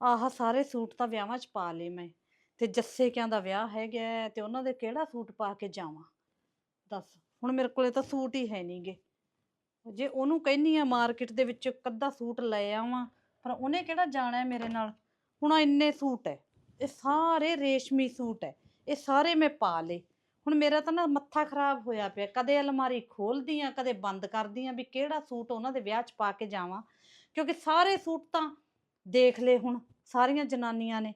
ਆਹ ਸਾਰੇ ਸੂਟ ਤਾਂ ਵਿਆਹਾਂ 'ਚ ਪਾ ਲਏ ਮੈਂ ਤੇ ਜੱਸੇ ਕਿਆਂ ਦਾ ਵਿਆਹ ਹੈਗਾ ਹੈ ਤੇ ਉਹਨਾਂ ਦੇ ਕਿਹੜਾ ਸੂਟ ਪਾ ਕੇ ਜਾਵਾਂ? ਦੱਸ, ਹੁਣ ਮੇਰੇ ਕੋਲੇ ਤਾਂ ਸੂਟ ਹੀ ਹੈ ਨਹੀਂਗੇ। ਜੇ ਉਹਨੂੰ ਕਹਿਨੀ ਆ ਮਾਰਕੀਟ ਦੇ ਵਿੱਚ ਕੱਦਾ ਸੂਟ ਲੈ ਆਵਾਂ, ਪਰ ਉਹਨੇ ਕਿਹੜਾ ਜਾਣਾ ਹੈ ਮੇਰੇ ਨਾਲ? ਹੁਣ ਆਹ ਇੰਨੇ ਸੂਟ ਹੈ, ਇਹ ਸਾਰੇ ਰੇਸ਼ਮੀ ਸੂਟ ਹੈ, ਇਹ ਸਾਰੇ ਮੈਂ ਪਾ ਲਏ। ਹੁਣ ਮੇਰਾ ਤਾਂ ਨਾ ਮੱਥਾ ਖਰਾਬ ਹੋਇਆ ਪਿਆ, ਕਦੇ ਅਲਮਾਰੀ ਖੋਲਦੀ ਆ ਕਦੇ ਬੰਦ ਕਰਦੀ ਆ ਵੀ ਕਿਹੜਾ ਸੂਟ ਉਹਨਾਂ ਦੇ ਵਿਆਹ 'ਚ ਪਾ ਕੇ ਜਾਵਾਂ? ਕਿਉਂਕਿ ਸਾਰੇ ਸੂਟ ਤਾਂ ਦੇਖ ਲਏ ਹੁਣ, ਸਾਰੀਆਂ ਜਨਾਨੀਆਂ ਨੇ।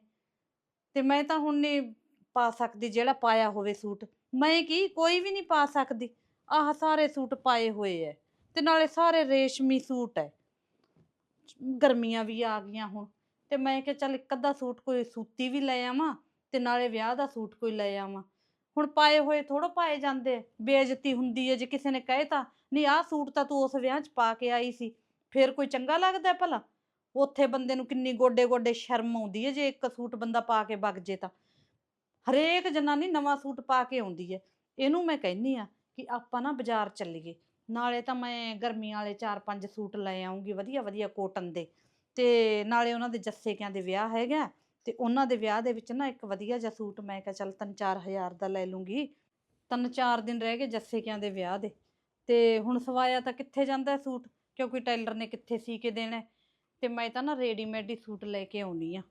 ਤੇ ਮੈਂ ਤਾਂ ਹੁਣ ਨਹੀਂ ਪਾ ਸਕਦੀ ਜਿਹੜਾ ਪਾਇਆ ਹੋਵੇ ਸੂਟ। ਮੈਂ ਕੀ, ਕੋਈ ਵੀ ਨਹੀਂ ਪਾ ਸਕਦੀ। ਆਹ ਸਾਰੇ ਸੂਟ ਪਾਏ ਹੋਏ ਐ। ਤੇ ਨਾਲੇ ਸਾਰੇ ਰੇਸ਼ਮੀ ਸੂਟ ਐ। ਗਰਮੀਆਂ ਵੀ ਆ ਗਈਆਂ ਹੁਣ। ਤੇ ਮੈਂ ਕਿਹਾ ਚੱਲ ਇੱਕ ਅੱਧਾ ਸੂਟ ਕੋਈ ਸੂਤੀ ਵੀ ਲੈ ਆਵਾਂ ਤੇ ਨਾਲੇ ਵਿਆਹ ਦਾ ਸੂਟ ਕੋਈ ਲੈ ਆਵਾਂ। ਹੁਣ ਪਾਏ ਹੋਏ ਥੋੜੋ ਪਾਏ ਜਾਂਦੇ ਬੇਇੱਜ਼ਤੀ ਹੁੰਦੀ ਹੈ ਜੇ ਕਿਸੇ ਨੇ ਕਹੇ ਤਾਂ, ਨਹੀਂ, ਆਹ ਸੂਟ ਤਾਂ ਤੂੰ ਉਸ ਵਿਆਹ 'ਚ ਪਾ ਕੇ ਆਈ ਸੀ। ਫੇਰ ਕੋਈ ਚੰਗਾ ਲੱਗਦਾ ਭਲਾ? ਉੱਥੇ ਬੰਦੇ ਨੂੰ ਕਿੰਨੀ ਗੋਡੇ ਗੋਡੇ ਸ਼ਰਮ ਆਉਂਦੀ ਹੈ ਜੇ ਇੱਕ ਸੂਟ ਬੰਦਾ ਪਾ ਕੇ ਵਗ ਜੇ ਤਾਂ। ਹਰੇਕ ਜਨਾਨੀ ਨਵਾਂ ਸੂਟ ਪਾ ਕੇ ਆਉਂਦੀ ਹੈ ਇਹਨੂੰ ਮੈਂ ਕਹਿੰਨੀ ਆ ਕਿ ਆਪਾਂ ਨਾ ਬਾਜ਼ਾਰ ਚੱਲੀਏ। ਨਾਲੇ ਤਾਂ ਮੈਂ ਗਰਮੀਆਂ ਵਾਲੇ 4-5 ਸੂਟ ਲੈ ਆਉਂਗੀ ਵਧੀਆ ਵਧੀਆ ਕੋਟਨ ਦੇ। ਤੇ ਨਾਲੇ ਉਹਨਾਂ ਦੇ ਜੱਸੇ ਕਿਆਂ ਦੇ ਵਿਆਹ ਹੈਗਾ ਤੇ ਉਹਨਾਂ ਦੇ ਵਿਆਹ ਦੇ ਵਿੱਚ ਨਾ ਇੱਕ ਵਧੀਆ ਜਿਹਾ ਸੂਟ ਮੈਂ ਕਿਹਾ ਚੱਲ 3-4000 ਦਾ ਲੈ ਲੂੰਗੀ। ਤਿੰਨ ਚਾਰ ਦਿਨ ਰਹਿ ਗਏ ਜੱਸੇ ਕਿਆਂ ਦੇ ਵਿਆਹ ਦੇ। ਤੇ ਹੁਣ ਸਵਾਇਆ ਤਾਂ ਕਿੱਥੇ ਜਾਂਦਾ ਸੂਟ? ਕਿਉਂਕਿ ਟਾਈਲਰ ਨੇ ਕਿੱਥੇ ਸੀ ਕੇ ਦੇਣਾ ਤੇ ਮੈਂ ਤਾਂ ਨਾ ਰੈਡੀਮੇਡ ਹੀ ਸੂਟ ਲੈ ਕੇ ਆਉਣੀ ਆ।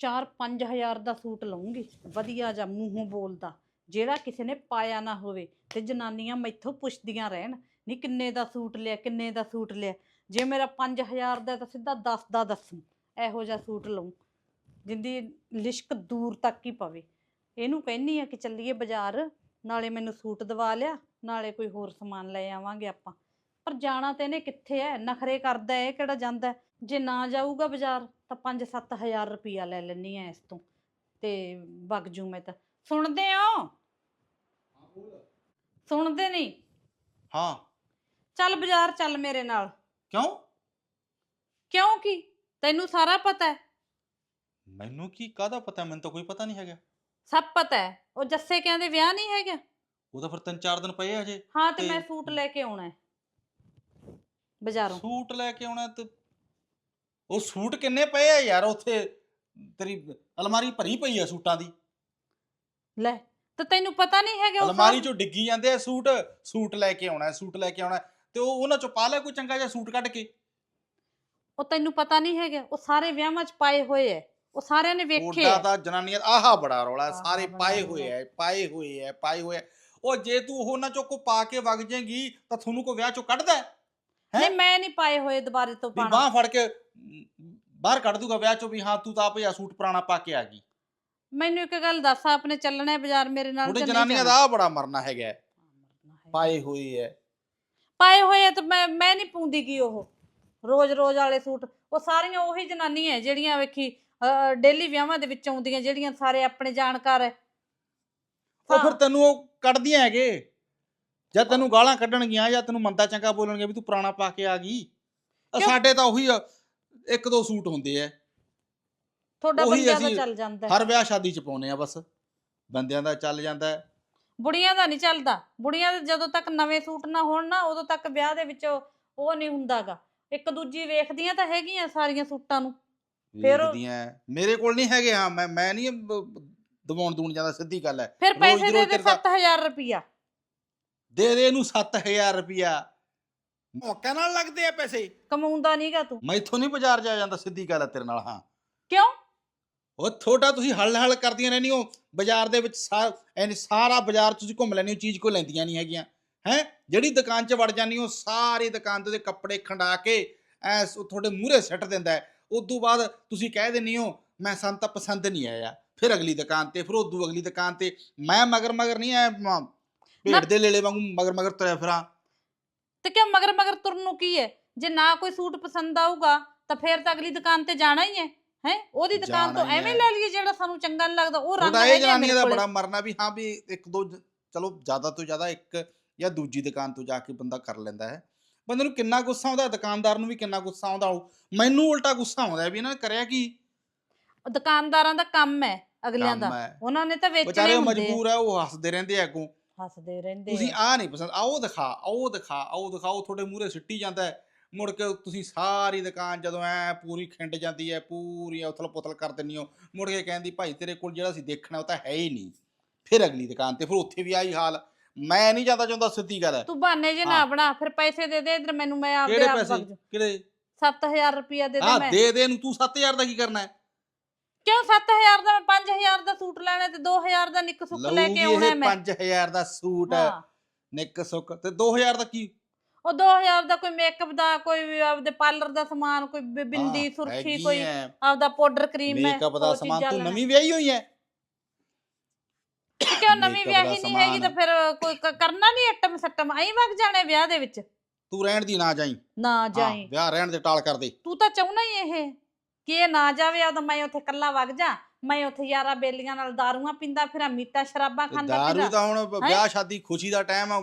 4-5000 ਦਾ ਸੂਟ ਲਵਾਂਗੀ ਵਧੀਆ ਜਿਹਾ ਮੂੰਹੋਂ ਬੋਲਦਾ। ਜਿਹੜਾ ਕਿਸੇ ਨੇ ਪਾਇਆ ਨਾ ਹੋਵੇ ਤੇ ਜਨਾਨੀਆਂ ਮੈਥੋਂ ਪੁੱਛਦੀਆਂ ਰਹਿਣ ਨਹੀਂ ਕਿੰਨੇ ਦਾ ਸੂਟ ਲਿਆ, ਕਿੰਨੇ ਦਾ ਸੂਟ ਲਿਆ? ਜੇ ਮੇਰਾ 5000 ਦਾ ਤਾਂ ਸਿੱਧਾ 10 ਦਾ ਦੱਸੂ, ਇਹੋ ਜਿਹਾ ਸੂਟ ਲਵਾਂ ਜਿੰਦੀ ਲਿਸ਼ਕ ਦੂਰ ਤੱਕ ਹੀ ਪਵੇ। ਇਹਨੂੰ ਕਹਿੰਨੀ ਆ ਕਿ ਚੱਲੀਏ ਬਾਜ਼ਾਰ, ਨਾਲੇ ਮੈਨੂੰ ਸੂਟ ਦਵਾ ਲਿਆ, ਨਾਲੇ ਕੋਈ ਹੋਰ ਸਮਾਨ ਲੈ ਆਵਾਂਗੇ ਆਪਾਂ। ਪਰ ਜਾਣਾ ਤੇ ਇਹਨੇ ਕਿੱਥੇ ਐ? ਨਖਰੇ ਕਰਦਾ ਇਹ ਕਿਹੜਾ ਜਾਂਦਾ ਹੈ? ਜੇ ਨਾ ਜਾਊਗਾ ਬਾਜ਼ਾਰ ਤਾਂ 5-7000 ਰੁਪਈਆ ਲੈ ਲੈਣੀ ਐ ਇਸ ਤੋਂ। ਤੇ ਵਗ ਜੂ ਮੈਂ ਤਾਂ। ਸੁਣਦੇ ਹੋ? ਸੁਣਦੇ ਨਹੀਂ? ਹਾਂ। ਚੱਲ ਬਾਜ਼ਾਰ ਚੱਲ ਮੇਰੇ ਨਾਲ। ਕਿਉਂ? ਕਿਉਂ ਕੀ? ਤੈਨੂੰ ਸਾਰਾ ਪਤਾ ਹੈ ਮੈਨੂੰ ਕੀ ਕਾਹਦਾ ਪਤਾ ਮੈਨੂੰ ਤਾਂ ਕੋਈ ਪਤਾ ਨਹੀਂ ਹੈਗਾ। ਸਭ ਪਤਾ ਹੈ ਉਹ ਜੱਸੇ ਕਿਆਂ ਦੇ ਵਿਆਹ ਨਹੀਂ ਹੈਗਾ। ਉਹ ਤਾਂ ਫਿਰ ਤਿੰਨ ਚਾਰ ਦਿਨ ਪਏ ਆ ਹਜੇ। ਹਾਂ ਤੇ ਤੇ- ਮੈਂ ਸੂਟ ਲੈ ਕੇ ਆਉਣਾ ਹੈ ਬਾਜ਼ਾਰੋਂ। ਸੂਟ ਲੈ ਕੇ ਆਉਣਾ ਤੇ ਉਹ ਸੂਟ ਕਿੰਨੇ ਪਏ ਆ ਯਾਰ ਉੱਥੇ? ਤੇਰੀ ਅਲਮਾਰੀ ਭਰੀ ਪਈ ਆ ਸੂਟਾਂ ਦੀ। ਲੈ ਤੇ ਤੈਨੂੰ ਪਤਾ ਨਹੀਂ ਹੈਗਾ ਉਹ ਅਲਮਾਰੀ ਚੋਂ ਡਿੱਗੀ ਜਾਂਦੇ ਆ ਸੂਟ ਸੂਟ ਲੈ ਕੇ ਆਉਣਾ ਸੂਟ ਲੈ ਕੇ ਆਉਣਾ ਤੇ ਉਹ ਉਹਨਾਂ ਚੋਂ ਪਾ ਲੈ ਕੋਈ ਚੰਗਾ ਜਿਹਾ ਸੂਟ ਕੱਢ ਕੇ? ਉਹ ਤੈਨੂੰ ਪਤਾ ਨਹੀਂ ਹੈਗਾ ਉਹ ਸਾਰੇ ਵਿਆਹਾਂ 'ਚ ਪਾਏ ਹੋਏ ਐ ਉਹ ਸਾਰਿਆਂ ਨੇ ਵੇਖੇ ਉਹਦਾ ਐ ਤਾਂ ਜਨਾਨੀਆਂ ਆਹਾ ਬੜਾ ਰੌਲਾ ਆਹਾ ਸਾਰੇ ਬੜਾ ਪਾਏ ਰੌਲਾ। ਹੋਏ ਆ ਪਾਏ ਹੋਏ ਆ ਪਾਏ ਹੋਏ ਆ। ਉਹ ਜੇ ਤੂੰ ਉਹਨਾਂ ਚੋਂ ਕੋ ਪਾ ਕੇ ਵਗ ਜਾਏਗੀ ਤਾਂ ਤੁਹਾਨੂੰ ਕੋ ਵਿਆਹ ਚੋਂ ਕੱਢਦਾ ਹੈ? ਨਹੀਂ ਮੈਂ ਨਹੀਂ ਪਾਏ ਹੋਏ ਦੁਬਾਰੇ ਤੋਂ ਵੀ ਪਾਣਾ ਬਾਹ ਫੜ ਕੇ ਬਾਹਰ ਕੱਢ ਦੂਗਾ ਵਿਆਹ ਚੋਂ ਵੀ ਹਾਂ ਤੂੰ ਤਾਂ ਆਪੇ ਆ ਸੂਟ ਪੁਰਾਣਾ ਪਾ ਕੇ ਆ ਗਈ। ਮੈਨੂੰ ਇੱਕ ਗੱਲ ਦੱਸ ਆਪਣੇ ਚੱਲਣਾ ਹੈ ਬਾਜ਼ਾਰ ਮੇਰੇ ਨਾਲ ਉਹਦੇ ਜਾਂ ਨਹੀਂ ਜਨਾਨੀਆਂ ਦਾ ਬੜਾ ਮਰਨਾ ਹੈਗਾ ਹੈ। ਪਾਏ ਹੋਏ ਹੈ। ਪਾਏ ਹੋਏ ਆ ਤੇ ਮੈਂ ਮੈਂ ਨਹੀਂ ਪਾਉਂਦੀ ਕੀ ਉਹ। ਰੋਜ਼ ਰੋਜ਼ ਵਾਲੇ ਸੂਟ ਉਹ ਸਾਰੀਆਂ ਉਹੀ ਜਨਾਨੀਆਂ ਹੈ ਜਿਹੜੀਆਂ ਵੇਖੀ ਡੇਲੀ ਵਿਆਹਾਂ ਦੇ ਵਿੱਚ ਆਉਂਦੀਆਂ ਜਿਹੜੀਆਂ ਸਾਰੇ ਆਪਣੇ ਜਾਣਕਾਰ ਹੈ। ਉਹ ਫਿਰ। ਤੈਨੂੰ ਉਹ ਕੱਢਦੀਆਂ ਹੈਗੇ। ਜਾਂ ਤੈਨੂੰ ਗਾਲਾਂ ਕੱਢਣਗੀਆਂ ਜਾਂ ਤੈਨੂੰ ਮੰਦਾ ਚੰਗਾ ਬੋਲਣਗੇ ਵੀ ਤੂੰ ਪੁਰਾਣਾ ਪਾ ਕੇ ਆ ਗਈ ਕਿਉਂ? ਸਾਡੇ ਤਾਂ ਉਹੀ ਇੱਕ ਦੋ ਸੂਟ ਹੁੰਦੇ ਆ ਤੁਹਾਡਾ ਉਹੀ ਬੰਦਿਆਂ ਦਾ ਅਸੀਂ ਚੱਲ ਜਾਂਦਾ ਹੈ। ਹਰ ਵਿਆਹ ਸ਼ਾਦੀ ਚ ਪਾਉਨੇ ਆ ਬਸ ਬੰਦਿਆਂ ਦਾ ਚੱਲ ਜਾਂਦਾ ਹੈ। ਬੁੜੀਆਂ ਦਾ ਨਹੀਂ ਚੱਲਦਾ ਬੁੜੀਆਂ ਦੇ ਜਦੋਂ ਤੱਕ ਨਵੇਂ ਸੂਟ ਨਾ ਹੋਣ ਨਾ ਉਦੋਂ ਤੱਕ ਵਿਆਹ ਦੇ ਵਿੱਚ ਉਹ ਨਹੀਂ ਹੁੰਦਾਗਾ ਇੱਕ ਦੂਜੀ ਵੇਖਦੀਆਂ ਤਾਂ ਹੈਗੀਆਂ ਸਾਰੀਆਂ ਸੂਟਾਂ ਨੂੰ ਫਿਰ ਹੈ। ਮੇਰੇ ਕੋਲ ਨਹੀਂ ਹੈਗੇ ਹਾਂ ਮੈਂ ਮੈਂ ਨਹੀਂ ਦਵਾਉਣ ਦੂਣ ਜਾਂਦਾ ਸਿੱਧੀ ਗੱਲ ਹੈ ਫਿਰ ਰੋਜ਼ ਪੈਸੇ ਦੀ ਦੇ ਰੋਜ਼ ਦੇ ਤੇਰੇ ਤਾਂ- 7000 ਰੁਪਿਆ ਦੇ ਦੇ ਇਹਨੂੰ 7000 ਰੁਪਿਆ ਮੌਕੇ ਨਾਲ ਲੱਗਦੇ ਆ ਪੈਸੇ। ਕਮਾਉਂਦਾ ਨਹੀਂਗਾ ਤੂੰ। ਮੈਥੋਂ ਨਹੀਂ ਬਾਜ਼ਾਰ ਜਾ ਜਾਂਦਾ ਸਿੱਧੀ ਗੱਲ ਹੈ ਤੇਰੇ ਨਾਲ ਹਾਂ। ਕਿਉਂ? ਉਹ ਥੋੜਾ ਤੁਸੀਂ ਹਲ ਹਲ ਕਰਦੀਆਂ ਰਹਿੰਦੀਆਂ ਬਾਜ਼ਾਰ ਦੇ ਵਿੱਚ ਸਾਰ ਐਨੀ ਸਾਰਾ ਬਾਜ਼ਾਰ ਤੁਸੀਂ ਘੁੰਮ ਲੈਣੀ ਹੋ ਚੀਜ਼ ਕੋਈ ਲੈਂਦੀਆਂ ਨਹੀਂ ਹੈਗੀਆਂ। ਹੈ? ਜਿਹੜੀ ਦੁਕਾਨ 'ਚ ਵੜ ਜਾਂਦੀ ਹੋ ਸਾਰੀ ਦੁਕਾਨ ਤੇ ਉਹਦੇ ਕੱਪੜੇ ਖੰਡਾ ਕੇ ਐ ਤੁਹਾਡੇ ਮੂਹਰੇ ਸੱਟ ਦਿੰਦਾ ਹੈ। ਉਸ ਤੋਂ ਬਾਅਦ ਤੁਸੀਂ ਕਹਿ ਦਿੰਨੀ ਹੋ ਮੈਂ ਸਾਨੂੰ ਤਾਂ ਪਸੰਦ ਨਹੀਂ ਆਇਆ। ਫਿਰ ਅਗਲੀ ਦੁਕਾਨ ਤੇ ਫਿਰ ਉਦੋਂ ਅਗਲੀ ਦੁਕਾਨ ਤੇ। ਮੈਂ ਮਗਰ ਮਗਰ ਨਹੀਂ ਐ ਭੇਡ ਦੇ ਲੇਲੇ ਵਾਂਗੂ ਮਗਰ ਮਗਰ ਤੁਰਿਆ ਫਿਰਾਂ ਤੇ ਕਿਉਂ ਮਗਰ ਮਗਰ ਤੁਰਨ ਨੂੰ ਕੀ ਹੈ ਜੇ ਨਾ ਕੋਈ ਸੂਟ ਪਸੰਦ ਆਊਗਾ ਤਾਂ ਫੇਰ ਤਾਂ ਅਗਲੀ ਦੁਕਾਨ ਤੇ ਜਾਣਾ ਹੀ ਹੈ ਹੈ ਉਹਦੀ ਦੁਕਾਨ ਤੋਂ ਜਾਣਾ ਹੀ ਐਵੇਂ ਹੈ। ਲੈ ਲਈਏ ਜਿਹੜਾ ਸਾਨੂੰ ਚੰਗਾ ਨਹੀਂ ਲੱਗਦਾ ਉਹ ਰੰਗ ਉਹਦਾ ਇਹ ਹੈਗੇ ਆ ਜਨਾਨੀਆਂ ਮੇਰੇ ਦਾ ਕੋਲੇ। ਬੜਾ ਮਰਨਾ ਵੀ ਹਾਂ ਵੀ ਇੱਕ ਦੋ ਜ- ਚਲੋ ਜ਼ਿਆਦਾ ਤੋਂ ਜ਼ਿਆਦਾ ਇੱਕ ਜਾਂ ਦੂਜੀ ਦੁਕਾਨ ਤੋਂ ਜਾ ਕੇ ਬੰਦਾ ਕਰ ਲੈਂਦਾ ਹੈ ਬੰਦੇ ਨੂੰ ਕਿੰਨਾ ਗੁੱਸਾ ਆਉਂਦਾ ਦੁਕਾਨਦਾਰ ਨੂੰ ਵੀ ਕਿੰਨਾ ਗੁੱਸਾ ਆਉਂਦਾ ਹੋਊ। ਮੈਨੂੰ ਉਲਟਾ ਗੁੱਸਾ ਆਉਂਦਾ ਵੀ ਇਹਨਾਂ ਨੇ ਕਰਿਆ ਕੀ ਦੁਕਾਨਦਾਰਾਂ ਦਾ ਕੰਮ ਹੈ ਅਗਲਿਆਂ ਦਾ ਹੈ ਉਹਨਾਂ ਨੇ ਤਾਂ ਵੇਚਣੇ ਵਿਚਾਰੇ ਹੁੰਦੇ ਆ। ਮਜਬੂਰ ਆ ਉਹ ਹੱਸਦੇ ਰਹਿੰਦੇ ਆ ਅੱਗੋਂ ਹੱਸਦੇ ਰਹਿੰਦੇ ਤੁਸੀਂ ਆ। ਨਹੀਂ ਪਸੰਦ ਆਓ ਦਿਖਾ ਆਓ ਦਿਖਾ ਆਓ ਦਿਖਾਓ ਤੁਹਾਡੇ ਮੂਹਰੇ ਸਿੱਟੀ ਜਾਂਦਾ ਹੈ। ਮੁੜ ਕੇ ਤੁਸੀਂ ਸਾਰੀ ਦੁਕਾਨ ਜਦੋਂ ਐ ਪੂਰੀ ਖਿੰਡ ਜਾਂਦੀ ਐ ਪੂਰੀ ਉਥਲ ਪੁਥਲ ਕਰ ਦਿੰਨੀ ਹੋ ਮੁੜ ਕੇ ਕਹਿੰਦੀ ਭਾਈ ਤੇਰੇ ਕੋਲ ਜਿਹੜਾ ਸੀ ਦੇਖਣਾ ਉਹ ਤਾਂ ਹੈ ਹੀ ਨਹੀਂ। ਫਿਰ ਅਗਲੀ ਦੁਕਾਨ ਤੇ ਫਿਰ ਉੱਥੇ ਵੀ ਆਹੀ ਹਾਲ। ਮੈਂ ਨਹੀਂ ਜਾਂਦਾ ਚਾਹੁੰਦਾ ਸਿੱਧੀ ਗੱਲ ਹੈ। ਤੂੰ ਬਹਾਨੇ ਜੇ ਨਾ ਹਾਂ। ਬਣਾ ਫਿਰ ਪੈਸੇ ਦੇ ਦੇ ਇਧਰ ਮੈਨੂੰ ਮੈਂ ਆਪਦੇ ਕਿਹੜੇ ਆਪ ਪੈਸੇ? ਵਗ ਜੂ ਕਿਹੜੇ? 7000 ਰੁਪਇਆ ਦੇ ਦੇ ਹਾਂ ਮੈਂ। ਦੇ ਦੇ ਨੂੰ ਤੂੰ 7000 ਦਾ ਕੀ ਕਰਨਾ ਹੈ? ਕਿਉਂ 7000 ਦਾ ਮੈਂ 5000 ਦਾ ਸੂਟ ਲੈਣਾ ਤੇ 2000 ਦਾ ਨਿੱਕ ਸੁੱਕ ਲੈ ਕੇ ਲਊਗੀ ਆਉਣਾ ਇਹ ਮੈਂ? 5000 ਦਾ ਸੂਟ ਹਾਂ। ਨਿੱਕ ਸੁੱਕ। ਤੇ 2000 ਦਾ ਕੀ? ਉਹ 2000 ਦਾ ਕੋਈ ਮੇਕਅਪ ਦਾ ਕੋਈ ਵੀ ਆਪਦੇ ਪਾਰਲਰ ਦਾ ਸਮਾਨ ਕੋਈ ਬਿ- ਬਿੰਦੀ ਹਾਂ, ਸੁਰਖੀ ਹੈਗੀ ਕੋਈ ਐ। ਆਪਦਾ ਪਾਊਡਰ ਕਰੀਮ ਮੈਂ ਮੇਕਅਪ ਦਾ ਉਹ ਸਮਾਨ ਚੀਜ਼ਾਂ ਤੂੰ ਲੈਣਾ। ਨਵੀਂ ਵਿਆਹੀ ਹੋਈ ਐ? ਕਿਉਂ ਨਵੀਂ ਵਿਆਹੀ ਨਹੀਂ ਹੈਗੀ ਤਾਂ ਸਮਾਨ। ਫਿਰ ਕੋਈ ਕ- ਕਰਨਾ ਨਹੀਂ ਅਟਮ ਸੱਟਮ? ਐਂ ਵਗ ਜਾਣੇ ਵਿਆਹ ਦੇ ਵਿੱਚ। ਤੂੰ ਰਹਿਣ ਦੀ ਨਾ ਜਾਈ। ਨਾ ਹਾਂ, ਜਾਈ। ਵਿਆਹ ਰਹਿਣ ਦੇ ਟਾਲ ਕਰ ਦੇ। ਤੂੰ ਤਾਂ ਚਾਹੁੰਦਾ ਹੀ ਇਹ। ਕਿ ਇਹ ਨਾ ਜਾਵੇ ਆ ਤਾਂ ਮੈਂ ਉੱਥੇ ਕੱਲਾ ਵਗ ਜਾ ਮੈਂ ਉੱਥੇ ਯਾਰਾ ਬੇਲੀਆਂ ਨਾਲ ਦਾਰੂਆਂ ਪੀਂਦਾ ਫਿਰਾਂ ਮੀਟਾ ਸ਼ਰਾਬਾਂ ਤੇ ਖਾਂਦਾ ਦਾਰੂ ਤਾਂ ਹੁਣ ਵਿਆਹ ਸ਼ਾਦੀ ਖੁਸ਼ੀ ਦਾ ਟਾਈਮ ਆ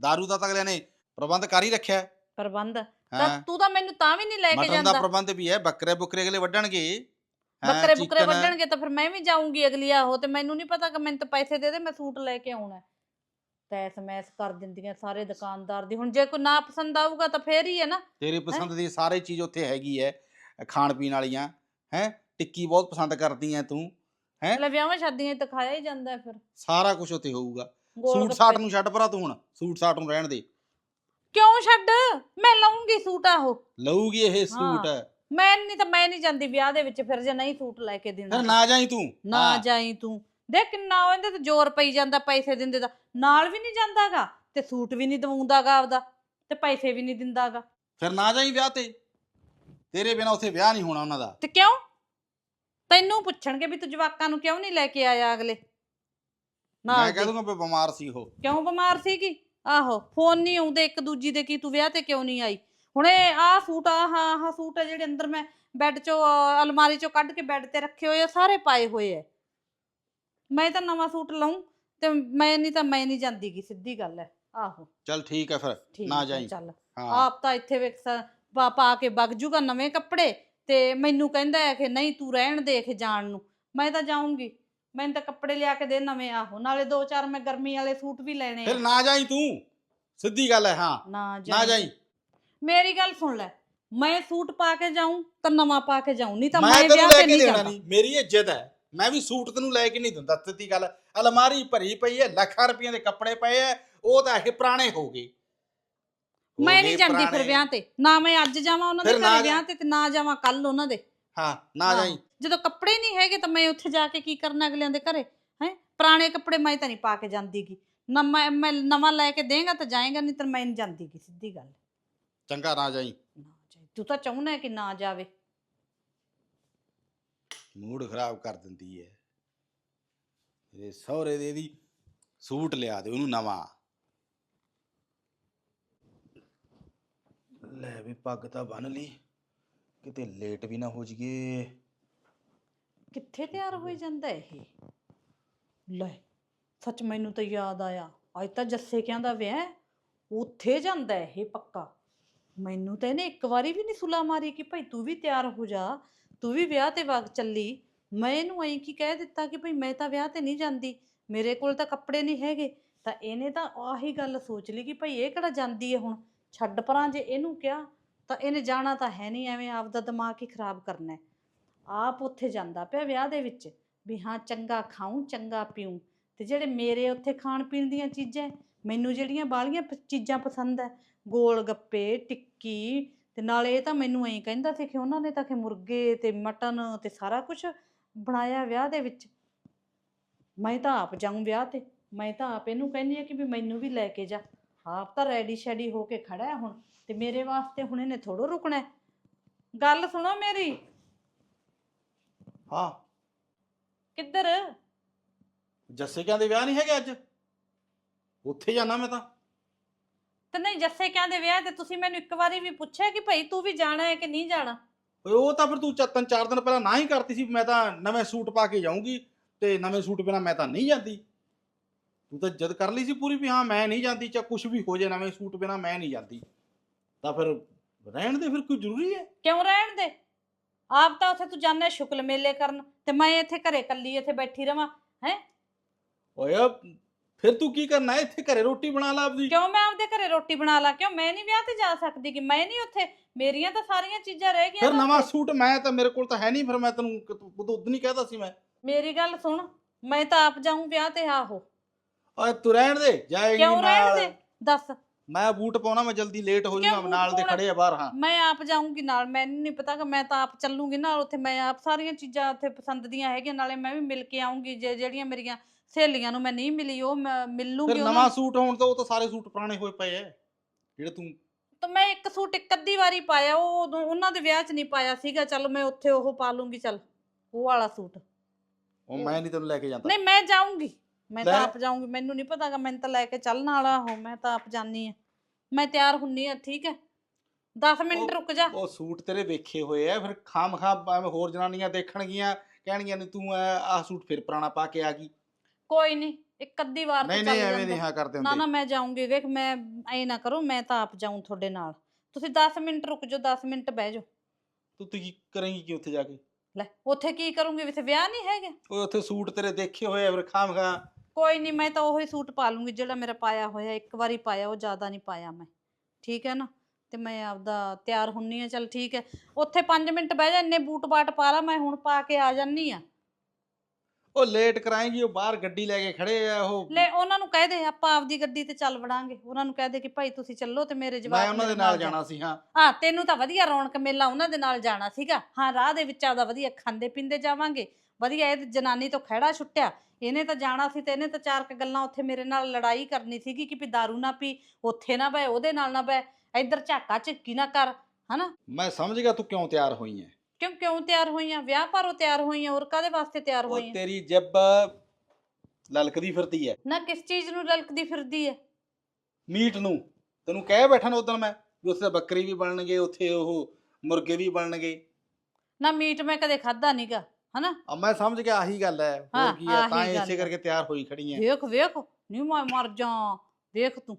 ਦਾਰੂ ਦਾ ਤਾਂ ਅਗਲਿਆਂ ਨੇ ਪ੍ਰਬੰਧ ਕਰ ਹੀ ਰੱਖਿਆ। ਪ੍ਰਬੰਧ? ਤਾਂ ਤੂੰ ਤਾਂ ਮੈਨੂੰ ਤਾਂ ਵੀ ਨਹੀਂ ਲੈ ਕੇ ਮਟਨ ਦਾ ਜਾਂਦਾ। ਪ੍ਰਬੰਧ ਵੀ ਹੈ ਬੱਕਰੇ ਬੁੱਕਰੇ ਅਗਲੇ ਵੱਢਣਗੇ। ਬੱਕਰੇ ਬੁੱਕਰੇ ਵੱਢਣਗੇ ਤਾਂ ਫਿਰ ਮੈਂ ਵੀ ਜਾਊਂਗੀ ਅਗਲੀ ਆਹੋ ਤੇ ਮੈਨੂੰ ਨਹੀਂ ਪਤਾ ਕਿ ਮੈਨੂੰ ਤਾਂ ਪੈਸੇ ਦੇ ਦੇ ਮੈਂ ਸੂਟ ਲੈ ਕੇ ਆਉਣਾ। ਤੈਸ ਮੈਸ ਕਰ ਦਿੰਦੀਆਂ ਸਾਰੇ ਦੁਕਾਨਦਾਰ ਦੀ। ਹੁਣ ਜੇ ਕੋਈ ਨਾ ਪਸੰਦ ਆਊਗਾ ਤਾਂ ਫੇਰ ਹੀ ਹੈ ਨਾ। ਤੇਰੀ ਪਸੰਦ ਦੀ ਸਾਰੇ ਚੀਜ਼ ਉੱਥੇ ਹੈਗੀ ਹੈ। ਖਾਣ ਪੀਣ ਵਾਲੀਆਂ ਹੈ? ਟਿੱਕੀ ਬਹੁਤ ਪਸੰਦ ਕਰਦੀ ਐ ਤੂੰ ਹੈਂ? ਲੈ ਵਿਆਹਾਂ ਸ਼ਾਦੀਆਂ 'ਚ ਤਾਂ ਖਾਇਆ ਹੀ ਜਾਂਦਾ ਹੈ ਫਿਰ। ਸਾਰਾ ਕੁਝ ਉੱਥੇ ਹੋਊਗਾ। ਗੋਲ ਸੂਟ। ਸਾਟ ਨੂੰ ਛੱਡ ਪਰਾ ਤੂੰ ਹੁਣ ਸੂਟ ਸਾਟ ਨੂੰ ਰਹਿਣ ਦੇ। ਕਿਉਂ ਛੱਡ? ਮੈਂ ਲਾਉਂਗੀ ਸੂਟ ਆਹੋ। ਲਊਗੀ ਇਹ ਸੂਟ। ਮੈਂ ਨਹੀਂ ਤਾਂ ਮੈਂ ਨਹੀਂ ਜਾਂਦੀ ਵਿਆਹ ਦੇ ਵਿੱਚ ਫਿਰ ਜੇ ਨਹੀਂ ਸੂਟ ਲੈ ਕੇ ਦਿੰਦਾ। ਨਾ ਜਾਈ ਤੂੰ। ਨਾ ਹਾਂ, ਜਾਈ ਤੂੰ। ਦੇਖ ਕਿੰਨਾ ਉਹ ਇਹਦੇ ਤੇ ਜ਼ੋਰ ਪਈ ਜਾਂਦਾ ਪੈਸੇ ਦਿੰਦੇ ਦਾ। ਨਾਲ ਵੀ ਨਹੀਂ ਜਾਂਦਾਗਾ ਤੇ ਸੂਟ ਵੀ ਨਹੀਂ ਦਵਾਉਂਦਾਗਾ ਆਪਦਾ ਤੇ ਪੈਸੇ ਵੀ ਨਹੀਂ ਦਿੰਦਾਗਾ। ਫਿਰ ਨਾ ਜਾਈ ਵਿਆਹ ਤੇ। ਤੇਰੇ ਬਿਨਾ ਉੱਥੇ ਵਿਆਹ ਨਹੀਂ ਹੋਣਾ ਉਹਨਾਂ ਦਾ। ਤੇ ਕਿਉਂ? ਤੈਨੂੰ ਪੁੱਛਣਗੇ ਵੀ ਤੂੰ ਜਵਾਕਾਂ ਨੂੰ ਕਿਉਂ ਨਹੀਂ ਲੈ ਕੇ ਆਇਆ ਅਗਲੇ? ਨਾ ਮੈਂ ਕਹਿ ਦੂੰਗਾ ਵੀ ਬਿਮਾਰ ਸੀ ਉਹ। ਕਿਉਂ ਬਿਮਾਰ ਸੀਗੀ? ਆਹੋ ਫੋਨ ਨਹੀਂ ਆਉਂਦੇ ਇੱਕ ਦੂਜੀ ਦੇ ਕੀ ਤੂੰ ਵਿਆਹ ਤੇ ਕਿਉਂ ਨਹੀਂ ਆਈ? ਹੁਣ ਇਹ ਆਹ ਸੂਟ ਆਹ ਆਹ ਸੂਟ ਆ ਜਿਹੜੇ ਅੰਦਰ ਮੈਂ ਬੈੱਡ ਚੋਂ ਅਹ, ਅਲਮਾਰੀ ਚੋਂ ਕੱਢ ਕੇ ਬੈੱਡ ਤੇ ਰੱਖੇ ਹੋਏ ਆ ਸਾਰੇ ਪਾਏ ਹੋਏ ਆ। ਮੈਂ ਤਾਂ ਨਵਾਂ ਸੂਟ ਲਾਉਂ ਤੇ ਮੈਂ ਨਹੀਂ ਤਾਂ ਮੈਂ ਨਹੀਂ ਜਾਂਦੀਗੀ ਸਿੱਧੀ ਗੱਲ ਹੈ। ਆਹੋ। ਚੱਲ ਠੀਕ ਹੈ ਫਿਰ ਠੀਕ ਨਾ ਹੈ, ਜਾਈ। ਚੱਲ। ਹਾਂ। ਆਪ ਤਾਂ ਇੱਥੇ ਵੇਖ ਸ- ਪਾ ਪਾ ਕੇ ਵਗ ਜੂਗਾ ਨਵੇਂ ਕੱਪੜੇ ਤੇ ਮੈਨੂੰ ਕਹਿੰਦਾ ਹੈ ਕਿ ਨਹੀਂ ਤੂੰ ਰਹਿਣ ਦੇ ਕੇ ਜਾਣ ਨੂੰ। ਮੈਂ ਤਾਂ ਜਾਊਂਗੀ। ਮੈਨੂੰ ਤਾਂ ਕੱਪੜੇ ਲਿਆ ਕੇ ਦੇ ਨਵੇਂ ਆਹੋ। ਨਾਲੇ ਦੋ ਚਾਰ ਮੈਂ ਗਰਮੀ ਵਾਲੇ ਸੂਟ ਵੀ ਲੈਣੇ ਆ। ਫਿਰ ਨਾ ਜਾਈ ਤੂੰ। ਸਿੱਧੀ ਗੱਲ ਹੈ ਹਾਂ। ਨਾ ਨਾ ਜਾਈਂ। ਜਾਈ। ਮੇਰੀ ਗੱਲ ਸੁਣ ਲੈ। ਮੈਂ ਸੂਟ ਪਾ ਕੇ ਜਾਊਂ ਤਾਂ ਨਵਾਂ ਪਾ ਕੇ ਜਾਊਂ ਨਹੀਂ ਤਾਂ ਮੈਂ ਮੈਂ ਤੈਨੂੰ ਵਿਆਹ ਲੈ ਤੇ ਕੇ ਨਹੀਂ ਦੇਣਾ ਜਾਣਾ। ਨਹੀਂ। ਮੇਰੀ ਇੱਜ਼ਤ ਹੈ। ਮੈਂ ਵੀ ਸੂਟ ਤੈਨੂੰ ਲੈ ਕੇ ਨਹੀਂ ਦਿੰਦਾ। ਸਿੱਧੀ ਗੱਲ ਅਲਮਾਰੀ ਭਰੀ ਪਈ ਹੈ ਲੱਖਾਂ ਰੁਪਈਆਂ ਦੇ ਕੱਪੜੇ ਪਏ ਐ ਉਹ ਤਾਂ ਇਹ ਪੁਰਾਣੇ ਹੋ ਗਏ। ਹੋ ਮੈਂ ਗਏ ਨਹੀਂ ਜਾਂਦੀ ਫਿਰ ਪੁਰਾਣੇ। ਵਿਆਹ ਤੇ। ਨਾ ਮੈਂ ਅੱਜ ਜਾਵਾਂ ਉਹਨਾਂ ਦੇ ਫਿਰ ਨਾ ਘਰੇ। ਵਿਆਹ ਤੇ ਤੇ ਨਾ ਜਾਵਾਂ ਕੱਲ ਉਹਨਾਂ ਦੇ। ਹਾਂ ਨਾ। ਜਾਈ। ਜਦੋਂ ਕੱਪੜੇ ਨਹੀਂ ਹੈਗੇ ਤਾਂ ਮੈਂ ਉੱਥੇ ਜਾ ਕੇ ਕੀ ਕਰਨਾ ਅਗਲਿਆਂ ਦੇ ਘਰੇ? ਹੈ? ਪੁਰਾਣੇ ਕੱਪੜੇ ਮੈਂ ਤਾਂ ਨਹੀਂ ਪਾ ਕੇ ਜਾਂਦੀਗੀ। ਨਵਾਂ ਮੈਂ ਨਵਾਂ ਲੈ ਕੇ ਦੇਗਾ ਤਾਂ ਜਾਏਗਾ ਨਹੀਂ ਤਾਂ ਮੈਂ ਨਹੀਂ ਜਾਂਦੀਗੀ ਸਿੱਧੀ ਗੱਲ। ਚੰਗਾ ਨਾ ਜਾਈ। ਨਾ ਜਾਏ। ਤੂੰ ਤਾਂ ਚਾਹੁੰਦਾ ਹੈ ਕਿ ਨਾ ਜਾਵੇ। ਮੂਡ ਖਰਾਬ ਕਰ ਦਿੰਦੀ ਹੈ। ਇਹ ਸਹੁਰੇ ਦੇ ਦੀ ਸੂਟ ਲਿਆ ਦੇ ਉਹਨੂੰ ਨਵਾਂ। ਲੈ ਵੀ ਪੱਗ ਤਾਂ ਬੰਨ ਲਈ। ਕਿਤੇ ਲੇਟ ਵੀ ਨਾ ਹੋ ਜੀਏ ਕਿੱਥੇ ਤਿਆਰ ਹੋਈ ਜਾਂਦਾ ਇਹ? ਲੈ, ਸੱਚ ਮੈਨੂੰ ਤਾਂ ਯਾਦ ਆਇਆ। ਅੱਜ ਤਾਂ ਜੱਸੇ ਕਹਿੰਦਾ ਵਿਆਹ ਉੱਥੇ ਜਾਂਦਾ ਇਹ ਪੱਕਾ। ਮੈਨੂੰ ਤਾਂ ਇਹਨੇ ਇੱਕ ਵਾਰੀ ਵੀ ਨਹੀਂ ਸੁਲਾ ਮਾਰੀ ਕਿ ਭਾਈ ਤੂੰ ਵੀ ਤਿਆਰ ਹੋ ਜਾ, ਤੂੰ ਵੀ ਵਿਆਹ ਤੇ ਵਗ ਚੱਲੀ। ਮੈਂ ਇਹਨੂੰ ਐਂ ਕੀ ਕਹਿ ਦਿੱਤਾ ਕਿ ਭਾਈ ਮੈਂ ਤਾਂ ਵਿਆਹ ਤੇ ਨਹੀਂ ਜਾਂਦੀ। ਮੇਰੇ ਕੋਲ ਤਾਂ ਕੱਪੜੇ ਨਹੀਂ ਹੈਗੇ। ਤਾਂ ਇਹਨੇ ਤਾਂ ਆਹੀ ਗੱਲ ਸੋਚ ਲਈ ਕਿ ਭਾਈ ਇਹ ਕਿਹੜਾ ਜਾਂਦੀ ਹੈ ਹੁਣ? ਛੱਡ ਪਰਾਂ ਜੇ ਇਹਨੂੰ ਕਿਹਾ ਤਾਂ ਇਹਨੇ ਜਾਣਾ ਤਾਂ ਹੈ ਨਹੀਂ ਐਵੇਂ ਆਪਦਾ ਦਿਮਾਗ ਹੀ ਖਰਾਬ ਕਰਨਾ ਹੈ। ਆਪ ਉੱਥੇ ਜਾਂਦਾ ਪਿਆ ਵਿਆਹ ਦੇ ਵਿੱਚ ਵੀ ਹਾਂ ਚੰਗਾ ਖਾਉਂ ਚੰਗਾ ਪੀਉਂ ਤੇ ਜਿਹੜੇ ਮੇਰੇ ਉੱਥੇ ਖਾਣ ਪੀਣ ਦੀਆਂ ਚੀਜ਼ਾਂ ਹੈ, ਮੈਨੂੰ ਜਿਹੜੀਆਂ ਬਾਲੀਆਂ ਚੀਜ਼ਾਂ ਪਸੰਦ ਹੈ ਗੋਲ ਗੱਪੇ ਟਿੱਕੀ ਤੇ ਨਾਲੇ ਇਹ ਤਾਂ ਮੈਨੂੰ ਐਂ ਕਹਿੰਦਾ ਸੀ ਕਿ ਉਹਨਾਂ ਨੇ ਤਾਂ ਕਿ ਮੁਰਗੇ ਤੇ ਮਟਨ ਤੇ ਸਾਰਾ ਕੁਝ ਬਣਾਇਆ ਵਿਆਹ ਦੇ ਵਿੱਚ। ਮੈਂ ਤਾਂ ਆਪ ਜਾਊਂ ਵਿਆਹ ਤੇ ਮੈਂ ਤਾਂ ਆਪ ਇਹਨੂੰ ਕਹਿੰਦੀ ਆ ਕਿ ਵੀ ਮੈਨੂੰ ਵੀ ਲੈ ਕੇ ਜਾ। ਆਪ ਤਾਂ ਰੈਡੀ ਸ਼ੈਡੀ ਹੋ ਕੇ ਖੜਾ ਹੈ ਹੁਣ ਤੇ ਮੇਰੇ ਵਾਸਤੇ ਹੁਣ ਇਹਨੇ ਥੋੜੋ ਰੁਕਣਾ ਹੈ। ਗੱਲ ਸੁਣੋ ਮੇਰੀ। ਹਾਂ। ਕਿੱਧਰ? ਜੱਸੇ ਕਹਿੰਦੇ ਵਿਆਹ ਨਹੀਂ ਹੈਗੇ ਅੱਜ? ਉੱਥੇ ਜਾਣਾ ਮੈਂ ਤਾਂ। ਤੇ ਨਹੀਂ ਜੱਸੇ ਕਹਿੰਦੇ ਵਿਆਹ ਤੇ ਤੁਸੀਂ ਮੈਨੂੰ ਇੱਕ ਵਾਰੀ ਵੀ ਪੁੱਛਿਆ ਕਿ ਭਾਈ ਤੂੰ ਵੀ ਜਾਣਾ ਹੈ ਕਿ ਨਹੀਂ ਜਾਣਾ? ਓਏ ਉਹ ਤਾਂ ਫਿਰ ਤੂੰ ਚਤਨ ਚਾਰ ਦਿਨ ਪਹਿਲਾਂ ਨਾ ਹੀ ਕਰਤੀ ਸੀ ਵੀ ਮੈਂ ਤਾਂ ਨਵੇਂ ਸੂਟ ਪਾ ਕੇ ਜਾਊਂਗੀ ਤੇ ਨਵੇਂ ਸੂਟ ਬਿਨਾ ਮੈਂ ਤਾਂ ਨਹੀਂ ਜਾਂਦੀ। ਤੂੰ ਤਾਂ ਜਦ ਕਰ ਲਈ ਸੀ ਪੂਰੀ ਵੀ ਹਾਂ ਮੈਂ ਨਹੀਂ ਜਾਂਦੀ ਚਾਹੇ ਕੁਝ ਵੀ ਹੋ ਜਾਏ ਨਵੇਂ ਸੂਟ ਬਿਨਾ ਮੈਂ ਨਹੀਂ ਜਾਂਦੀ। ਤਾਂ ਫਿਰ ਰਹਿਣ ਦੇ ਫਿਰ ਕੋਈ ਜ਼ਰੂਰੀ ਹੈ? ਕਿਉਂ ਰਹਿਣ ਦੇ? ਆਪ ਤਾਂ ਉੱਥੇ ਤੂੰ ਜਾਣਾ ਸ਼ੁਕਲ ਮੇਲੇ ਕਰਨ ਤੇ ਮੈਂ ਇੱਥੇ ਘਰੇ ਕੱਲੀ ਇੱਥੇ ਬੈਠੀ ਰਵਾਂ ਓਏ ਫਿਰ ਤੂੰ ਕੀ ਕਰਨਾ ਹੈ? ਇੱਥੇ ਘਰੇ ਰੋਟੀ ਬਣਾ ਲਾ ਆਪਦੀ। ਕਿਉਂ ਮੈਂ ਆਪਦੇ ਘਰੇ ਰੋਟੀ ਬਣਾ ਲਾ? ਕਿਉਂ ਮੈਂ ਨਹੀਂ ਵਿਆਹ ਤੇ ਜਾ ਸਕਦੀ ਕਿ ਮੈਂ ਨਹੀਂ ਉੱਥੇ? ਮੇਰੀਆਂ ਤਾਂ ਸਾਰੀਆਂ ਚੀਜ਼ਾਂ ਰਹਿ ਗਈਆਂ ਫਿਰ ਨਾ ਨਵਾਂ। ਸੂਟ ਮੈਂ ਤਾਂ ਮੇਰੇ ਕੋਲ ਤਾਂ ਹੈ ਨਹੀਂ ਫਿਰ ਮੈਂ ਤੈਨੂੰ ਉਦੋਂ ਨਹੀਂ ਕਹਿਦਾ ਸੀ ਮੈਂ। ਮੇਰੀ ਗੱਲ ਸੁਣ ਮੈਂ ਤਾਂ ਆਪ ਜਾਊਂ ਵਿਆਹ ਤੇ ਆਹੋ। ਓਏ ਤੂੰ ਰਹਿਣ ਦੇ ਜਾਏਗੀ ਕਿਉਂ ਰਹਿਣ ਨਾਲ। ਦੇ? ਦੱਸ। ਮੈਂ ਬੂਟ ਪਾਉਣਾ ਮੈਂ ਜਲਦੀ ਲੇਟ ਹੋ ਜਾਊਂਗਾ ਨਾਲ ਦੇ? ਖੜੇ ਆ ਬਾਹਰ ਹਾਂ। ਮੈਂ ਆਪ ਜਾਊਂਗੀ ਨਾਲ ਮੈਨੂੰ ਨਹੀਂ ਪਤਾ ਕਿ ਮੈਂ ਤਾਂ ਆਪ ਚੱਲੂਗੀ ਨਾਲ ਉੱਥੇ ਮੈਂ ਆਪ ਸਾਰੀਆਂ ਚੀਜ਼ਾਂ ਉੱਥੇ ਪਸੰਦ ਦੀਆਂ ਹੈਗੀਆਂ ਨਾਲੇ ਮੈਂ ਵੀ ਮਿਲ ਕੇ ਆਉਂਗੀ ਜੇ ਜਿਹੜੀਆਂ ਮੇਰੀਆਂ ਸਹੇਲੀਆਂ ਨੂੰ ਮੈਂ ਨਹੀਂ ਮਿਲੀ ਉਹ ਮੈਂ ਮਿਲੂਗੀ ਫਿਰ ਉਹਨਾਂ ਨਵਾਂ। ਸੂਟ ਹੋਣ ਤਾਂ ਉਹ ਤਾਂ ਸਾਰੇ ਸੂਟ ਪੁਰਾਣੇ ਹੋਏ ਪਏ ਐ ਜਿਹੜੇ ਤੂੰ ਤਾਂ ਮੈਂ ਇੱਕ ਸੂਟ ਇੱਕ ਅੱਧੀ ਵਾਰੀ ਪਾਇਆ ਉਹ ਉਦੋਂ ਉਹਨਾਂ ਦੇ ਵਿਆਹ 'ਚ ਨਹੀਂ ਪਾਇਆ ਸੀਗਾ ਚੱਲ ਮੈਂ ਉੱਥੇ ਉਹ ਪਾ ਲੂੰਗੀ ਚੱਲ ਉਹ ਵਾਲਾ ਸੂਟ। ਉਹ ਮੈਂ ਨਹੀਂ ਤੈਨੂੰ ਲੈ ਕੇ ਜਾਂਦਾ। ਨਹੀਂ ਮੈਂ ਜਾਊਂਗੀ। ਮੈਂ ਤਾਂ। ਆਪ ਜਾਊਂਗੀ ਮੈਨੂੰ ਨਹੀਂ ਪਤਾਗਾ ਮੈਨੂੰ ਤਾਂ ਲੈ ਕੇ ਚੱਲਣ ਵਾਲਾ ਹੋ ਮੈਂ ਤਾਂ ਆਪ ਜਾਣੀ ਆ। ਮੈਂ ਤਿਆਰ ਹੁੰਨੀ ਆ ਠੀਕ ਹੈ 10 ਮਿੰਟ ਰੁਕ ਜਾ। ਉਹ ਸੂਟ ਤੇਰੇ ਵੇਖੇ ਹੋਏ ਐ ਫਿਰ ਖਾਮ ਖਾਮ ਐਵੇਂ ਹੋਰ ਜਨਾਨੀਆਂ ਦੇਖਣਗੀਆਂ ਕਹਿਣਗੀਆਂ ਨੇ ਤੂੰ ਆਹ ਸੂਟ ਫਿਰ ਪੁਰਾਣਾ ਪਾ ਕੇ ਆ ਗਈ। ਕੋਈ ਨਹੀਂ ਇੱਕ ਅੱਧੀ ਵਾਰ ਤਾਂ ਨਹੀਂ ਚੱਲ ਨਹੀਂ ਐਵੇਂ ਨਹੀਂ ਹਾਂ ਕਰਦੇ ਨਾ ਨਾ ਹੁੰਦੇ। ਮੈਂ ਜਾਊਂਗੀ ਵੇਖ ਮੈਂ ਐ ਨਾ ਕਰੋ ਮੈਂ ਤਾਂ ਆਪ ਜਾਊਂ ਤੁਹਾਡੇ ਨਾਲ। ਤੁਸੀਂ 10 ਮਿੰਟ ਰੁਕ ਜਾਓ 10 ਮਿੰਟ ਬਹਿ ਜਾਓ। ਤੂੰ ਤੂੰ ਕਰੇਂਗੀ ਕਿ ਉੱਥੇ ਜਾ ਕੇ? ਲੈ ਉੱਥੇ ਕੀ ਕਰੂੰਗੀ? ਇੱਥੇ ਵਿਆਹ ਨਹੀਂ ਹੈਗਾ? ਓਏ ਉੱਥੇ ਸੂਟ ਤੇਰੇ ਦੇਖੇ ਹੋਏ ਆ ਫਿਰ ਖਾਮ ਖਾ ਕੋਈ ਨਹੀਂ ਮੈਂ ਤਾਂ ਉਹੀ ਸੂਟ ਪਾ ਲੂੰਗੀ ਜਿਹੜਾ ਮੇਰਾ ਪਾਇਆ ਹੋਇਆ ਇੱਕ ਵਾਰੀ ਪਾਇਆ ਉਹ ਜ਼ਿਆਦਾ ਨਹੀਂ ਪਾਇਆ ਮੈਂ। ਠੀਕ ਹੈ ਨਾ? ਤੇ ਮੈਂ ਆਪਦਾ ਤਿਆਰ ਹੁੰਨੀ ਆ ਚੱਲ ਠੀਕ ਹੈ। ਉੱਥੇ 5 ਮਿੰਟ ਬਹਿ ਜਾ ਇੰਨੇ ਬੂਟ ਬਾਟ ਪਾ ਲਾ ਮੈਂ ਹੁਣ ਪਾ ਕੇ ਆ ਜਾਨੀ ਆ। ਉਹ ਲੇਟ ਕਰਾਏਂਗੀ ਉਹ ਬਾਹਰ ਗੱਡੀ ਲੈ ਕੇ ਖੜੇ ਆ ਉਹ ਲੈ ਉਹਨਾਂ ਨੂੰ ਕਹਿ ਦੇ ਆਪਾਂ ਆਪਦੀ ਗੱਡੀ ਤੇ ਚੱਲ ਵੜਾਂਗੇ। ਉਹਨਾਂ ਨੂੰ ਕਹਿ ਦੇ ਕਿ ਭਾਈ ਤੁਸੀਂ ਚੱਲੋ ਤੇ ਮੇਰੇ ਜਵਾਬ ਮੈਂ ਉਹਨਾਂ ਦੇ ਨਾਲ ਜਾਣਾ ਸੀ ਹਾਂ। ਹਾਂ ਤੈਨੂੰ ਤਾਂ ਵਧੀਆ ਰੌਣਕ ਮੇਲਾ ਉਹਨਾਂ ਦੇ ਨਾਲ ਜਾਣਾ ਸੀਗਾ। ਹਾਂ ਰਾਹ ਦੇ ਵਿੱਚ ਆਪਦਾ ਵਧੀਆ ਖਾਂਦੇ ਪੀਂਦੇ ਜਾਵਾਂਗੇ। ਵਧੀਆ ਇਹ ਜਨਾਨੀ ਤੋਂ ਖਹਿੜਾ ਛੁੱਟਿਆ। ਇਹਨੇ ਤਾਂ ਜਾਣਾ ਸੀ ਤੇ ਇਹਨੇ ਤਾਂ ਚਾਰ ਕ ਗੱਲਾਂ ਉੱਥੇ ਮੇਰੇ ਨਾਲ ਲੜਾਈ ਕਰਨੀ ਸੀਗੀ ਕਿ ਵੀ दारू ਨਾ ਪੀ ਉੱਥੇ ਨਾ ਬੈ ਉਹਦੇ ਨਾਲ ਨਾ ਬੈ ਇੱਧਰ ਝਾਕਾ ਝਿੱਕੀ ਨਾ ਕਰ ਹਨਾ? ਮੈਂ ਸਮਝ ਗਿਆ ਤੂੰ ਕਿਉਂ ਤਿਆਰ ਹੋਈ ਐ। ਕਿਉਂ ਕਿਉਂ ਤਿਆਰ ਹੋਈਆਂ? ਵਿਆਹ ਪਰੋਂ ਤਿਆਰ ਹੋਈਆਂ ਹੋਰ ਕਾਦੇ ਵਾਸਤੇ ਤਿਆਰ ਉਹ ਹੋਈਆਂ? ਤੇਰੀ ਜੱਬ ਲਲਕਦੀ ਫਿਰਦੀ ਐ। ਨਾ ਕਿਸ ਚੀਜ਼ ਨੂੰ ਲਲਕਦੀ ਫਿਰਦੀ ਹੈ ਮੀਟ ਨੂੰ। ਤੈਨੂੰ ਕਹਿ ਬੈਠਾ ਨਾ ਉਦੋਂ ਮੈਂ ਵੀ ਉੱਥੇ ਬੱਕਰੀ ਵੀ ਬਣਨਗੇ ਉੱਥੇ ਉਹ ਮੁਰਗੇ ਵੀ ਬਣਨਗੇ। ਨਾ ਮੀਟ ਮੈਂ ਕਦੇ ਖਾਦਾ ਨਹੀਂਗਾ ਹਨਾ? ਆ ਮੈਂ ਸਮਝ ਗਿਆ ਆਹੀ ਗੱਲ ਐ। ਹਾਂ, ਹੋਰ ਕੀ ਐ? ਤਾਂ ਗੱਲ ਇਸੇ। ਕਰਕੇ ਤਿਆਰ ਹੋਈ ਖੜੀ ਐ। ਵੇਖ ਵੇਖ ਨਹੀਂ ਮੈਂ ਮਰ ਜਾ ਵੇਖ ਤੂੰ।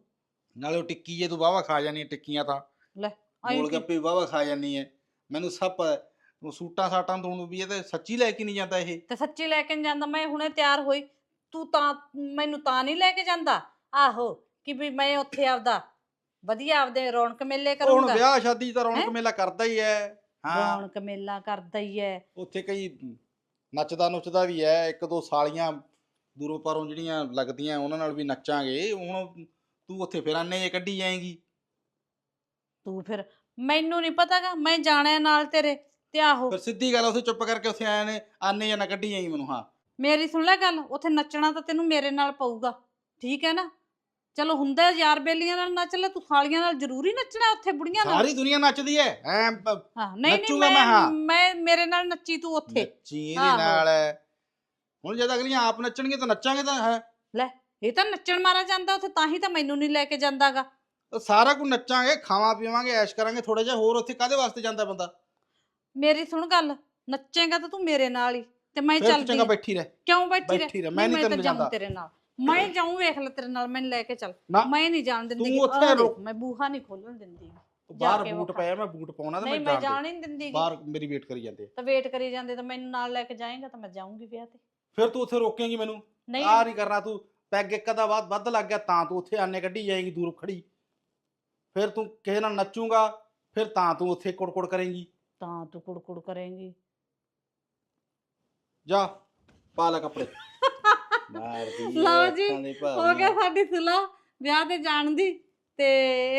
ਨਾਲੇ ਉਹ ਟਿੱਕੀ ਜੇ ਤੂੰ ਵਾਵਾ ਖਾ ਜਾਨੀ ਐ ਟਿੱਕੀਆਂ ਤਾਂ। ਆਈ ਗੋਲ ਗੱਪੇ ਵਾਵਾ ਖਾ ਜਾਨੀ ਐ। ਮੈਨੂੰ ਸਭ ਪਤਾ ਹੈ। ਉਹ ਸੂਟਾਂ ਸਾਟਾਂ ਤੋਂ ਵੀ ਇਹ ਤੇ ਸੱਚੀ ਲੈ ਕੇ ਨਹੀਂ ਜਾਂਦਾ ਇਹ। ਤੇ ਸੱਚੀ ਲੈ ਕੇ ਨੀ ਜਾਂਦਾ ਮੈਂ ਹੁਣੇ ਤਿਆਰ ਹੋਈ। ਤੂੰ ਤਾਂ ਮੈਨੂੰ ਤਾਂ ਨਹੀਂ ਲੈ ਕੇ ਜਾਂਦਾ। ਆਹੋ ਕਿ ਵੀ ਮੈਂ ਉੱਥੇ ਆਪਦਾ ਵਧੀਆ ਆਪਦੇ ਰੌਣਕ ਮੇਲੇ ਉਹ ਹੁਣ ਕਰੂੰਗਾ। ਵਿਆਹ ਸ਼ਾਦੀ ਤਾਂ ਰੌਣਕ ਹੈਂ? ਮੇਲਾ ਕਰਦਾ ਹੀ ਐ ਹਾਂ। ਰੌਣਕ ਮੇਲਾ ਕਰਦਾ ਹੀ ਐ ਉੱਥੇ ਕਈ ਨੱਚਦਾ ਨੁੱਚਦਾ ਵੀ ਐ ਇੱਕ ਦੋ ਸਾਲੀਆਂ ਦੂਰੋਂ ਪਾਰੋਂ ਜਿਹੜੀਆਂ ਲੱਗਦੀਆਂ ਉਹਨਾਂ ਨਾਲ ਵੀ ਨੱਚਾਂਗੇ। ਹੁਣ ਤੂੰ ਉੱਥੇ ਫਿਰ ਆਨੇ ਜੇ ਕੱਢੀ ਜਾਏਂਗੀ। ਤੂੰ ਫਿਰ ਮੈਨੂੰ ਨਹੀਂ ਪਤਾਗਾ ਮੈਂ ਜਾਣਾ ਨਾਲ ਤੇਰੇ। ਤੇ ਆਹੋ। ਫਿਰ ਸਿੱਧੀ ਗੱਲ ਉੱਥੇ ਚੁੱਪ ਕਰਕੇ ਉੱਥੇ ਆਏ ਨੇ ਆਨੇ ਜਾਂ ਨਾ ਕੱਢੀ ਜਾਈ ਮੈਨੂੰ ਹਾਂ। ਮੇਰੀ ਸੁਣ ਲੈ ਗੱਲ ਉੱਥੇ ਨੱਚਣਾ ਤਾਂ ਤੈਨੂੰ ਮੇਰੇ ਨਾਲ ਪਊਗਾ ਠੀਕ ਹੈ ਨਾ? ਚਲੋ ਹੁੰਦਾ ਯਾਰ ਬੇਲੀਆਂ ਨਾਲ ਨੱਚ ਲੈ ਤੂੰ ਸਾਲੀਆਂ ਨਾਲ ਜ਼ਰੂਰੀ ਨੱਚਣਾ ਉੱਥੇ ਬੁੜੀਆਂ ਨਾਲ? ਸਾਰੀ ਦੁਨੀਆ ਨੱਚਦੀ ਐ। ਐ ਹਾਂ ਨਹੀਂ ਨਹੀਂ ਨੱਚੂਗਾ ਮੈਂ, ਹਾਂ। ਮੈਂ ਮੇਰੇ ਨਾਲ ਨੱਚੀ ਤੂੰ ਉੱਥੇ। ਨੱਚੀ ਇਹਦੇ ਆਹੋ। ਨਾਲ ਹੁਣ ਜਦ ਅਗਲੀਆਂ ਆਪ ਨੱਚਣਗੀਆਂ ਤਾਂ ਨੱਚਾਂਗੇ ਤਾਂ ਹੈ। ਇਹ ਤਾਂ ਨੱਚਣ ਮਾਰਾ ਜਾਂਦਾ ਉੱਥੇ ਤਾਂ ਹੀ ਤਾਂ ਮੈਨੂੰ ਨਹੀਂ ਲੈ ਕੇ ਜਾਂਦਾਗਾ। ਸਾਰਾ ਕੁਝ ਨੱਚਾਂਗੇ ਖਾਵਾਂ ਪੀਵਾਂਗੇ ਐਸ਼ ਕਰਾਂਗੇ ਥੋੜਾ ਜਿਹਾ ਹੋਰ ਉੱਥੇ ਕਾਦੇ ਵਾਸਤੇ ਜਾਂਦਾ ਬੰਦਾ? ਮੇਰੀ ਸੁਣ ਗੱਲ ਨੱਚੇਗਾ ਤਾਂ ਤੂੰ ਮੇਰੇ ਨਾਲ ਹੀ ਤੇ ਮੈਂ ਫਿਰ ਤੂੰ ਚੱਲਦੀ ਚੰਗਾ ਆਂ। ਬੈਠੀ ਰਹਿ ਕਿਉਂ ਬੈਠੀ ਰਹਿ ਬੈਠੀ ਰਹਿ ਨਹੀਂ, ਮੈਂ ਨਹੀਂ ਤੈਨੂੰ ਜਾਊਂ ਜਾਂਦਾ ਤੇਰੇ ਨਾਲ ਮੈਂ ਜਾਊਂ ਵੇਖ ਲੈ ਤੇਰੇ ਨਾਲ ਮੈਨੂੰ ਲੈ ਕੇ ਚੱਲ ਨਾ। ਮੈਂ ਨਹੀਂ ਜਾਣ ਦਿੰਦੀ ਤੂੰ। ਉੱਥੇ ਆਹ ਦੇਖ, ਰੁਕ। ਮੈਂ ਬੂਹਾ ਨਹੀਂ ਖੋਲਣ ਦਿੰਦੀ ਤੂੰ ਜਾ ਬਾਹਰ ਕੇ ਬੂਟ ਵਿਖਾ। ਪਾਇਆ ਮੈਂ ਬੂਟ ਪਾਉਣਾ ਤਾਂ ਨਹੀਂ ਮੈਂ ਮੈਂ ਜਾਣ ਹੀ ਨਹੀਂ ਦਿੰਦੀ ਗੀ। ਬਾਹਰ ਮੇਰੀ ਵੇਟ ਕਰੀ ਜਾਂਦੇ ਆ। ਤਾਂ ਵੇਟ ਕਰੀ ਜਾਂਦੇ ਤਾਂ ਮੈਨੂੰ ਨਾਲ ਲੈ ਕੇ ਜਾਏਗਾ ਤਾਂ ਮੈਂ ਜਾਊਂਗੀ ਵਿਆਹ ਤੇ ਫਿਰ ਤੂੰ ਉੱਥੇ ਰੋਕੇਂਗੀ ਮੈਨੂੰ ਨਹੀਂ ਆ ਨਹੀਂ ਕਰਨਾ ਤੂੰ ਪੈਗ ਇੱਕ ਦਾ ਵੱਧ ਵੱਧ ਲੱਗ ਗਿਆ ਤਾਂ ਤੂੰ ਉੱਥੇ ਆਨੇ ਕੱਢੀ ਜਾਏਗੀ ਦੂਰ ਖੜੀ ਫਿਰ ਤੂੰ ਕਿਸੇ ਨਾਲ ਨੱਚੂਗਾ ਫਿਰ ਤਾਂ ਤੂੰ ਉੱਥੇ ਕੁੜਕੁੜ ਕਰੇਂਗੀ ਤਾਂ ਤੂੰ ਕੁੜਕੁੜ ਕਰੇਂਗੀ। ਜਾ ਪਾ ਲੈ ਕੱਪੜੇ। ਮਾਰਦੀ ਲਓ ਜੀ, ਹੋ ਗਿਆ ਸਾਡੀ ਸੁਲਾ ਵਿਆਹ ਤੇ ਜਾਣ ਦੀ। ਤੇ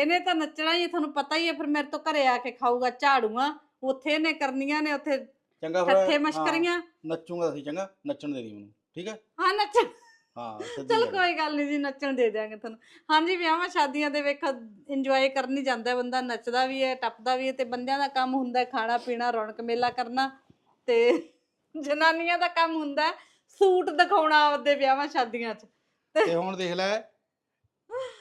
ਇਹਨੇ ਤਾਂ ਨੱਚਣਾ ਹੀ ਹੈ, ਤੁਹਾਨੂੰ ਪਤਾ ਹੀ ਹੈ ਫਿਰ ਮੇਰੇ ਤੋਂ ਘਰੇ ਆ ਕੇ ਖਾਊਗਾ ਝਾੜੂਆਂ। ਉੱਥੇ ਇਹਨੇ ਕਰਨੀਆਂ ਨੇ ਉੱਥੇ ਚੰਗਾ ਫਿਰ ਹਾਂ, ਮਸ਼ਕਰੀਆਂ। ਨੱਚੂਗਾ ਅਸੀਂ ਚੰਗਾ ਨੱਚਣ ਦੇ ਦੀ ਮੈਨੂੰ ਠੀਕ ਹੈ? ਹਾਂ ਨੱਚ ਹਾਂ ਸਿੱਧੀ ਚਲ ਗੱਲ। ਕੋਈ ਗੱਲ ਨਹੀਂ ਜੀ ਨੱਚਣ ਦੇ ਦਿਆਂਗੇ ਤੁਹਾਨੂੰ। ਹਾਂਜੀ ਵਿਆਹਾਂ ਸ਼ਾਦੀਆਂ ਦੇ ਵੇਖ ਇੰਜੋਏ ਕਰਨੀ ਜਾਂਦਾ ਹੈ, ਬੰਦਾ ਨੱਚਦਾ ਵੀ ਹੈ ਟੱਪਦਾ ਵੀ ਹੈ ਤੇ ਬੰਦਿਆਂ ਦਾ ਕੰਮ ਹੁੰਦਾ ਹੈ ਖਾਣਾ ਪੀਣਾ ਰੌਣਕ ਮੇਲਾ ਕਰਨਾ ਤੇ ਜਨਾਨੀਆਂ ਦਾ ਕੰਮ ਹੁੰਦਾ ਹੈ ਸੂਟ ਦਿਖਾਉਣਾ ਆਪਦੇ ਵਿਆਹਾਂ ਸ਼ਾਦੀਆਂ 'ਚ। ਤੇ ਹੁਣ ਦੇਖ ਲੈ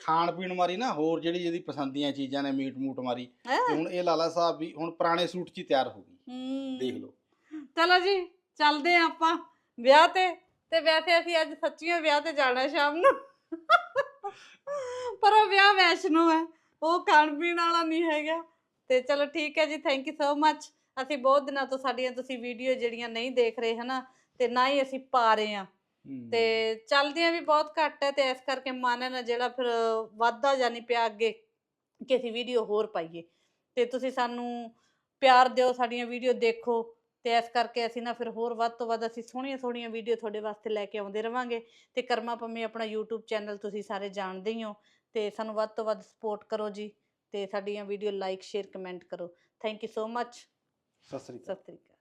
ਖਾਣ ਪੀਣ ਮਾਰੀ ਨਾ ਹੋਰ ਜਿਹੜੀ ਜਿਹਦੀ ਪਸੰਦੀਆਂ ਚੀਜ਼ਾਂ ਨੇ ਮੀਟ ਮੂਟ ਮਾਰੀ ਹੈਂ? ਤੇ ਹੁਣ ਇਹ ਲਾਲਾ ਸਾਹਿਬ ਵੀ ਹੁਣ ਪੁਰਾਣੇ ਸੂਟ 'ਚ ਹੀ ਤਿਆਰ ਹੋ ਗਈ। ਹੂੰ। ਦੇਖ ਲਓ। ਚਲੋ ਜੀ ਚੱਲਦੇ ਆਂ ਆਪਾਂ ਵਿਆਹ ਤੇ। ਤੇ ਵੈਸੇ ਅਸੀਂ ਅੱਜ ਸੱਚੀਓ ਵਿਆਹ ਤੇ ਜਾਣਾ ਸ਼ਾਮ ਨੂੰ। ਪਰ ਉਹ ਵਿਆਹ ਵੈਸ਼ਨੂ ਹੈ ਉਹ ਖਾਣ ਪੀਣ ਵਾਲਾ ਨਹੀਂ ਹੈਗਾ। ਤੇ ਚਲੋ ਠੀਕ ਹੈ ਜੀ ਥੈਂਕ ਯੂ ਸੋ ਮੱਚ ਅਸੀਂ ਬਹੁਤ ਦਿਨਾਂ ਤੋਂ ਸਾਡੀਆਂ ਤੁਸੀਂ ਵੀਡੀਓ ਜਿਹੜੀਆਂ ਨਹੀਂ ਦੇਖ ਰਹੇ ਹਨਾ ਤੇ ਨਾ ਹੀ ਅਸੀਂ ਪਾ ਰਹੇ ਆ। ਤੇ ਚੱਲਦੀਆਂ ਵੀ ਬਹੁਤ ਘੱਟ ਹੈ ਤੇ ਇਸ ਕਰਕੇ ਮਨ ਹੈ ਨਾ ਜਿਹੜਾ ਫਿਰ ਵਾਧਾ ਜਾਨੀ ਪਿਆ ਅੱਗੇ ਕਿ ਅਸੀਂ ਵੀਡੀਓ ਹੋਰ ਪਾਈਏ। ਤੇ ਤੁਸੀਂ ਸਾਨੂੰ ਪਿਆਰ ਦਿਓ ਸਾਡੀਆਂ ਵੀਡੀਓ ਦੇਖੋ। ਤੇ ਇਸ ਕਰਕੇ ਅਸੀਂ ਨਾ ਫਿਰ ਹੋਰ ਵੱਧ ਤੋਂ ਵੱਧ ਅਸੀਂ ਸੋਹਣੀਆਂ ਸੋਹਣੀਆਂ ਵੀਡੀਓ ਤੁਹਾਡੇ ਵਾਸਤੇ ਲੈ ਕੇ ਆਉਂਦੇ ਰਵਾਂਗੇ ਤੇ ਕਰਮਾ ਪੰਮੀ ਆਪਣਾ YouTube ਚੈਨਲ ਤੁਸੀਂ ਸਾਰੇ ਜਾਣਦੇ ਹੀ ਹੋ ਤੇ ਸਾਨੂੰ ਵੱਧ ਤੋਂ ਵੱਧ ਸਪੋਰਟ ਕਰੋ ਜੀ ਤੇ ਸਾਡੀਆਂ ਵੀਡੀਓ ਲਾਈਕ ਸ਼ੇਅਰ ਕਮੈਂਟ ਕਰੋ। Thank you so much Sat Sri Akal. Sat Sri Akal.